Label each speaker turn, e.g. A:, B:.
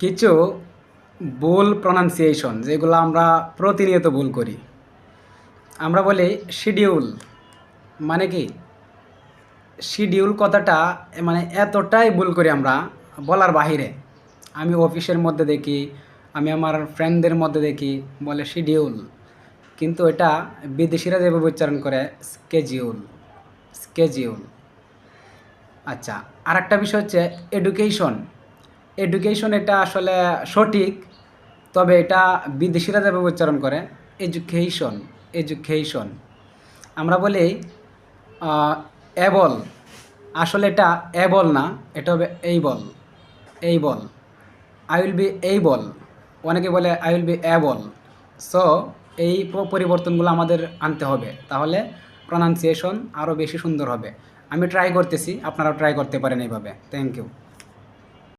A: কিছু ভুল প্রনাউন্সিয়েশন যেগুলো আমরা প্রতিনিয়ত ভুল করি। আমরা বলি শিডিউল মানে কি? শিডিউল কথাটা মানে এতটাই ভুল করি আমরা বলার বাহিরে। আমি অফিসের মধ্যে দেখি, আমি আমার ফ্রেন্ডদের মধ্যে দেখি, বলে শিডিউল কিন্তু এটা বিদেশিরা যেভাবে উচ্চারণ করে স্কেজিউল স্কেজিউল আচ্ছা আর একটা বিষয় হচ্ছে এডুকেশন এডুকেশন এটা আসলে সঠিক, তবে এটা বিদেশিরা যেভাবে উচ্চারণ করে এডুকেশন এডুকেশন আমরা বলি এবল আসলে এটা এবল না, এটা হবে এই বল এই বল আই উইল বি এই বল অনেকে বলে I will be able so এই পরিবর্তনগুলো আমাদের আনতে হবে, তাহলে প্রনাউন্সিয়েশন আরও বেশি সুন্দর হবে, আমি ট্রাই করতেছি, আপনারাও ট্রাই করতে পারেন এইভাবে থ্যাংক ইউ